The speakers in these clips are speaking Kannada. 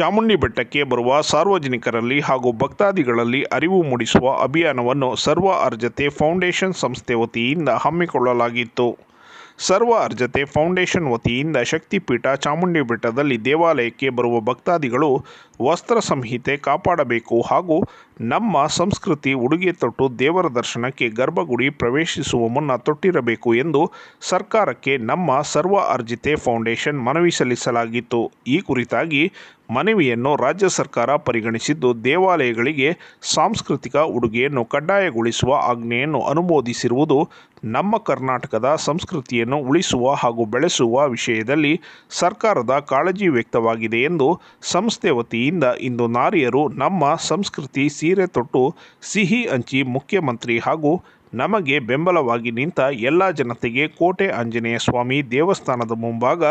ಚಾಮುಂಡಿ ಬೆಟ್ಟಕ್ಕೆ ಬರುವ ಸಾರ್ವಜನಿಕರಲ್ಲಿ ಹಾಗೂ ಭಕ್ತಾದಿಗಳಲ್ಲಿ ಅರಿವು ಮೂಡಿಸುವ ಅಭಿಯಾನವನ್ನು ಸರ್ವ ಅರ್ಜತೆ ಫೌಂಡೇಶನ್ ಸಂಸ್ಥೆ ವತಿಯಿಂದ ಹಮ್ಮಿಕೊಳ್ಳಲಾಗಿತ್ತು. ಸರ್ವ ಅರ್ಜತೆ ಫೌಂಡೇಶನ್ ವತಿಯಿಂದ ಶಕ್ತಿಪೀಠ ಚಾಮುಂಡಿ ಬೆಟ್ಟದಲ್ಲಿ ದೇವಾಲಯಕ್ಕೆ ಬರುವ ಭಕ್ತಾದಿಗಳು ವಸ್ತ್ರ ಸಂಹಿತೆ ಕಾಪಾಡಬೇಕು ಹಾಗೂ ನಮ್ಮ ಸಂಸ್ಕೃತಿ ಉಡುಗೆ ತೊಟ್ಟು ದೇವರ ದರ್ಶನಕ್ಕೆ ಗರ್ಭಗುಡಿ ಪ್ರವೇಶಿಸುವ ಮುನ್ನ ತೊಟ್ಟಿರಬೇಕು ಎಂದು ಸರ್ಕಾರಕ್ಕೆ ನಮ್ಮ ಸರ್ವ ಅರ್ಜಿತೆ ಫೌಂಡೇಶನ್ ಮನವಿ ಸಲ್ಲಿಸಲಾಗಿತ್ತು. ಈ ಕುರಿತಾಗಿ ಮನವಿಯನ್ನು ರಾಜ್ಯ ಸರ್ಕಾರ ಪರಿಗಣಿಸಿದ್ದು, ದೇವಾಲಯಗಳಿಗೆ ಸಾಂಸ್ಕೃತಿಕ ಉಡುಗೆಯನ್ನು ಕಡ್ಡಾಯಗೊಳಿಸುವ ಆಜ್ಞೆಯನ್ನು ಅನುಮೋದಿಸಿರುವುದು ನಮ್ಮ ಕರ್ನಾಟಕದ ಸಂಸ್ಕೃತಿಯನ್ನು ಉಳಿಸುವ ಹಾಗೂ ಬೆಳೆಸುವ ವಿಷಯದಲ್ಲಿ ಸರ್ಕಾರದ ಕಾಳಜಿ ವ್ಯಕ್ತವಾಗಿದೆ ಎಂದು ಸಂಸ್ಥೆ ವತಿಯಿಂದ ಇಂದು ನಾರಿಯರು ನಮ್ಮ ಸಂಸ್ಕೃತಿ ಸೀರೆ ತೊಟ್ಟು ಸಿಹಿ ಹಂಚಿ ಮುಖ್ಯಮಂತ್ರಿ ಹಾಗೂ ನಮಗೆ ಬೆಂಬಲವಾಗಿ ನಿಂತ ಎಲ್ಲ ಜನತೆಗೆ ಕೋಟೆ ಆಂಜನೇಯ ಸ್ವಾಮಿ ದೇವಸ್ಥಾನದ ಮುಂಭಾಗ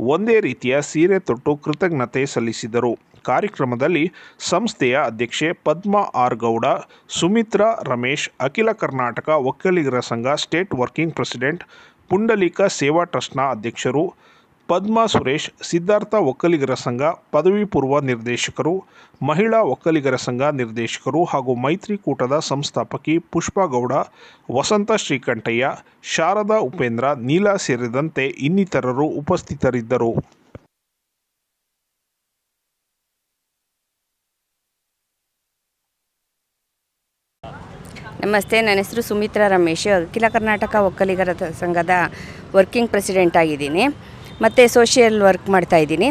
ಒಂದೇ ರೀತಿಯ ಸೀರೆ ತೊಟ್ಟು ಕೃತಜ್ಞತೆ ಸಲ್ಲಿಸಿದರು. ಕಾರ್ಯಕ್ರಮದಲ್ಲಿ ಸಂಸ್ಥೆಯ ಅಧ್ಯಕ್ಷೆ ಪದ್ಮ ಆರ್ ಗೌಡ, ಸುಮಿತ್ರಾ ರಮೇಶ್, ಅಖಿಲ ಕರ್ನಾಟಕ ಒಕ್ಕಲಿಗರ ಸಂಘ ಸ್ಟೇಟ್ ವರ್ಕಿಂಗ್ ಪ್ರೆಸಿಡೆಂಟ್, ಪುಂಡಲೀಕ ಸೇವಾ ಟ್ರಸ್ಟ್ನ ಅಧ್ಯಕ್ಷರು ಪದ್ಮಾ ಸುರೇಶ್, ಸಿದ್ಧಾರ್ಥ ಒಕ್ಕಲಿಗರ ಸಂಘ, ಪದವಿ ಪೂರ್ವ ನಿರ್ದೇಶಕರು, ಮಹಿಳಾ ಒಕ್ಕಲಿಗರ ಸಂಘ ನಿರ್ದೇಶಕರು ಹಾಗೂ ಮೈತ್ರಿಕೂಟದ ಸಂಸ್ಥಾಪಕಿ ಪುಷ್ಪಗೌಡ, ವಸಂತ ಶ್ರೀಕಂಠಯ್ಯ, ಶಾರದಾ ಉಪೇಂದ್ರ, ನೀಲಾ ಸೇರಿದಂತೆ ಇನ್ನಿತರರು ಉಪಸ್ಥಿತರಿದ್ದರು. ನಮಸ್ತೆ, ನನ್ನ ಹೆಸರು ಸುಮಿತ್ರಾ ರಮೇಶ್, ಅಖಿಲ ಕರ್ನಾಟಕ ಒಕ್ಕಲಿಗರ ಸಂಘದ ವರ್ಕಿಂಗ್ ಪ್ರೆಸಿಡೆಂಟ್ ಆಗಿದ್ದೀನಿ. ಮತ್ತು ಸೋಷಿಯಲ್ ವರ್ಕ್ ಮಾಡ್ತಾ ಇದ್ದೀನಿ.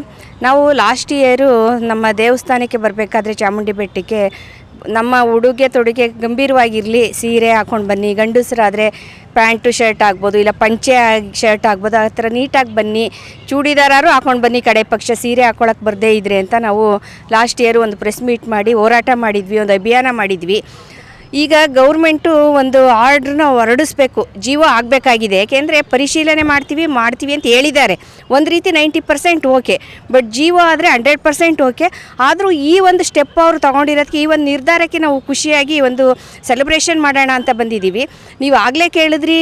ನಾವು ಲಾಸ್ಟ್ ಇಯರು ನಮ್ಮ ದೇವಸ್ಥಾನಕ್ಕೆ ಬರಬೇಕಾದ್ರೆ ಚಾಮುಂಡಿ ಬೆಟ್ಟಕ್ಕೆ ನಮ್ಮ ಉಡುಗೆ ತೊಡುಗೆ ಗಂಭೀರವಾಗಿರಲಿ, ಸೀರೆ ಹಾಕ್ಕೊಂಡು ಬನ್ನಿ, ಗಂಡಸರಾದರೆ ಪ್ಯಾಂಟು ಶರ್ಟ್ ಆಗ್ಬೋದು ಇಲ್ಲ ಪಂಚೆ ಶರ್ಟ್ ಆಗ್ಬೋದು ಆ ಥರ ನೀಟಾಗಿ ಬನ್ನಿ. ಚೂಡಿದಾರು ಹಾಕೊಂಡು ಬನ್ನಿ, ಕಡೆ ಪಕ್ಷ ಸೀರೆ ಹಾಕ್ಕೊಳಕ್ಕೆ ಬರದೇ ಇದ್ರೆ ಅಂತ ನಾವು ಲಾಸ್ಟ್ ಇಯರ್ ಒಂದು ಪ್ರೆಸ್ ಮೀಟ್ ಮಾಡಿ ಹೋರಾಟ ಮಾಡಿದ್ವಿ, ಒಂದು ಅಭಿಯಾನ ಮಾಡಿದ್ವಿ. ಈಗ ಗೌರ್ಮೆಂಟು ಒಂದು ಆರ್ಡ್ರನ್ನ ಹೊರಡಿಸ್ಬೇಕು. ಜೀವ ಆಗಬೇಕಾಗಿದೆ. ಏಕೆಂದರೆ ಪರಿಶೀಲನೆ ಮಾಡ್ತೀವಿ ಮಾಡ್ತೀವಿ ಅಂತ ಹೇಳಿದ್ದಾರೆ. ಒಂದು ರೀತಿ ನೈಂಟಿ ಪರ್ಸೆಂಟ್ ಓಕೆ. ಬಟ್ ಜೀವ ಆದರೆ ಹಂಡ್ರೆಡ್ ಪರ್ಸೆಂಟ್ ಓಕೆ. ಆದರೂ ಈ ಒಂದು ಸ್ಟೆಪ್ ಅವರು ತೊಗೊಂಡಿರೋದಕ್ಕೆ ಈ ಒಂದು ನಿರ್ಧಾರಕ್ಕೆ ನಾವು ಖುಷಿಯಾಗಿ ಒಂದು ಸೆಲೆಬ್ರೇಷನ್ ಮಾಡೋಣ ಅಂತ ಬಂದಿದ್ದೀವಿ. ನೀವು ಆಗಲೇ ಕೇಳಿದ್ರಿ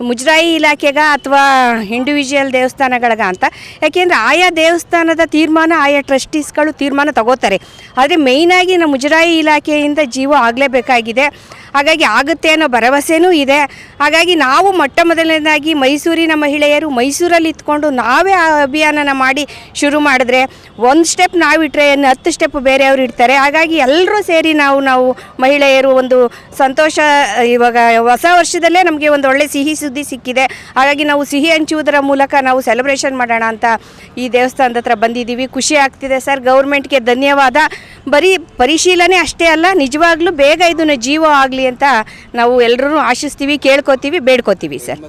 ಮುಜರಾಯಿ ಇಲಾಖೆಗ ಅಥವಾ ಇಂಡಿವಿಜುವಲ್ ದೇವಸ್ಥಾನಗಳಿಗ ಅಂತ. ಯಾಕೆಂದರೆ ಆಯಾ ದೇವಸ್ಥಾನದ ತೀರ್ಮಾನ, ಆಯಾ ಟ್ರಸ್ಟೀಸ್ಗಳು ತೀರ್ಮಾನ ತಗೋತಾರೆ. ಆದರೆ ಮೇಯ್ನಾಗಿ ನಮ್ಮ ಮುಜರಾಯಿ ಇಲಾಖೆಯಿಂದ ಜೀವ ಆಗಲೇಬೇಕಾಗಿದೆ. ಹಾಗಾಗಿ ಆಗುತ್ತೆ ಅನ್ನೋ ಭರವಸೆನೂ ಇದೆ. ಹಾಗಾಗಿ ನಾವು ಮೊಟ್ಟ ಮೊದಲನೇದಾಗಿ ಮೈಸೂರಿನ ಮಹಿಳೆಯರು ಮೈಸೂರಲ್ಲಿ ಇತ್ಕೊಂಡು ನಾವೇ ಆ ಅಭಿಯಾನನ ಮಾಡಿ ಶುರು ಮಾಡಿದ್ರೆ ಒಂದು ಸ್ಟೆಪ್ ನಾವಿಟ್ರೆ ಏನು ಹತ್ತು ಸ್ಟೆಪ್ ಬೇರೆಯವರು ಇಡ್ತಾರೆ. ಹಾಗಾಗಿ ಎಲ್ಲರೂ ಸೇರಿ ನಾವು ನಾವು ಮಹಿಳೆಯರು ಒಂದು ಸಂತೋಷ, ಇವಾಗ ಹೊಸ ವರ್ಷದಲ್ಲೇ ನಮಗೆ ಒಂದು ಒಳ್ಳೆ ಸಿಹಿ ಸುದ್ದಿ ಸಿಕ್ಕಿದೆ. ಹಾಗಾಗಿ ನಾವು ಸಿಹಿ ಹಂಚುವುದರ ಮೂಲಕ ನಾವು ಸೆಲೆಬ್ರೇಷನ್ ಮಾಡೋಣ ಅಂತ ಈ ದೇವಸ್ಥಾನದ ಹತ್ರ ಬಂದಿದ್ದೀವಿ. ಖುಷಿ ಆಗ್ತಿದೆ ಸರ್. ಗೌರ್ಮೆಂಟ್ಗೆ ಧನ್ಯವಾದ. ಬರೀ ಪರಿಶೀಲನೆ ಅಷ್ಟೇ ಅಲ್ಲ ನಿಜವಾಗ್ಲೂ ಬೇಗ ಇದನ್ನ ಜೀವ ಆಗಲಿ ಅಂತ ನಾವು ಎಲ್ಲರೂ ಆಶಿಸ್ತೀವಿ ಕೇಳ್ಕೊತೀವಿ ಬೇಡ್ಕೋತೀವಿ ಸರ್.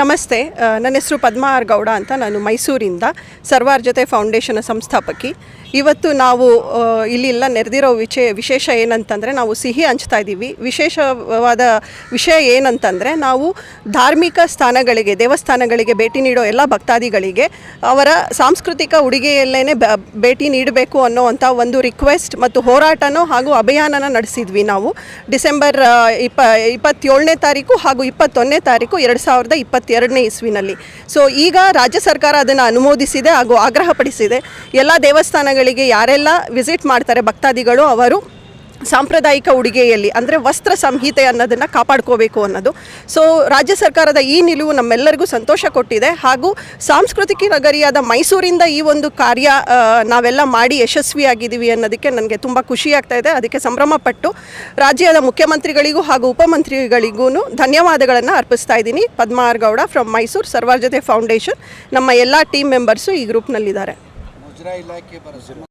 ನಮಸ್ತೆ. ನನ್ನ ಹೆಸರು ಪದ್ಮಾ ಆರ್ ಗೌಡ ಅಂತ ನಾನು ಮೈಸೂರಿಂದ ಸರ್ವಾರ್ ಜೊತೆ ಫೌಂಡೇಶನ್ ಸಂಸ್ಥಾಪಕಿ. ಇವತ್ತು ನಾವು ಇಲ್ಲಿಲ್ಲ, ನೆರೆದಿರೋ ವಿಷಯ ವಿಶೇಷ ಏನಂತಂದರೆ ನಾವು ಸಿಹಿ ಹಂಚ್ತಾ ಇದ್ದೀವಿ. ವಿಶೇಷವಾದ ವಿಷಯ ಏನಂತಂದರೆ ನಾವು ಧಾರ್ಮಿಕ ಸ್ಥಾನಗಳಿಗೆ, ದೇವಸ್ಥಾನಗಳಿಗೆ ಭೇಟಿ ನೀಡೋ ಎಲ್ಲ ಭಕ್ತಾದಿಗಳಿಗೆ ಅವರ ಸಾಂಸ್ಕೃತಿಕ ಉಡುಗೆಯಲ್ಲೇ ಭೇಟಿ ನೀಡಬೇಕು ಅನ್ನೋವಂಥ ಒಂದು ರಿಕ್ವೆಸ್ಟ್ ಮತ್ತು ಹೋರಾಟನೋ ಹಾಗೂ ಅಭಿಯಾನನ ನಡೆಸಿದ್ವಿ ನಾವು. ಡಿಸೆಂಬರ್ ಇಪ್ಪ, ಇಪ್ಪತ್ತೇಳನೇ ತಾರೀಕು ಹಾಗೂ ಇಪ್ಪತ್ತೊಂದನೇ ತಾರೀಕು ಎರಡು ಸಾವಿರದ ಇಪ್ಪತ್ತೆರಡನೇ ಇಸ್ವಿನಲ್ಲಿ. ಸೊ ಈಗ ರಾಜ್ಯ ಸರ್ಕಾರ ಅದನ್ನು ಅನುಮೋದಿಸಿದೆ ಹಾಗೂ ಆಗ್ರಹಪಡಿಸಿದೆ. ಎಲ್ಲ ದೇವಸ್ಥಾನಗಳಿಗೆ ಯಾರೆಲ್ಲ ವಿಸಿಟ್ ಮಾಡ್ತಾರೆ ಭಕ್ತಾದಿಗಳು, ಅವರು ಸಾಂಪ್ರದಾಯಿಕ ಉಡುಗೆಯಲ್ಲಿ, ಅಂದರೆ ವಸ್ತ್ರ ಸಂಹಿತೆ ಅನ್ನೋದನ್ನು ಕಾಪಾಡ್ಕೋಬೇಕು ಅನ್ನೋದು. ಸೊ ರಾಜ್ಯ ಸರ್ಕಾರದ ಈ ನಿಲುವು ನಮ್ಮೆಲ್ಲರಿಗೂ ಸಂತೋಷ ಕೊಟ್ಟಿದೆ. ಹಾಗೂ ಸಾಂಸ್ಕೃತಿಕ ನಗರಿಯಾದ ಮೈಸೂರಿಂದ ಈ ಒಂದು ಕಾರ್ಯ ನಾವೆಲ್ಲ ಮಾಡಿ ಯಶಸ್ವಿಯಾಗಿದ್ದೀವಿ ಅನ್ನೋದಕ್ಕೆ ನನಗೆ ತುಂಬ ಆಗ್ತಾ ಇದೆ. ಅದಕ್ಕೆ ಸಂಭ್ರಮಪಟ್ಟು ರಾಜ್ಯದ ಮುಖ್ಯಮಂತ್ರಿಗಳಿಗೂ ಹಾಗೂ ಉಪಮಂತ್ರಿಗಳಿಗೂ ಧನ್ಯವಾದಗಳನ್ನು ಅರ್ಪಿಸ್ತಾ ಇದ್ದೀನಿ. ಪದ್ಮಾರ್ ಗೌಡ ಫ್ರಮ್ ಮೈಸೂರು ಸರ್ವಾರ್ ಜೊತೆ ಫೌಂಡೇಶನ್ ನಮ್ಮ ಎಲ್ಲ ಟೀಮ್ ಮೆಂಬರ್ಸು ಈ ಗ್ರೂಪ್ನಲ್ಲಿದ್ದಾರೆ ಇಜ್ರಾ ಇಲಾಖೆ ಬರುತ್ತೆ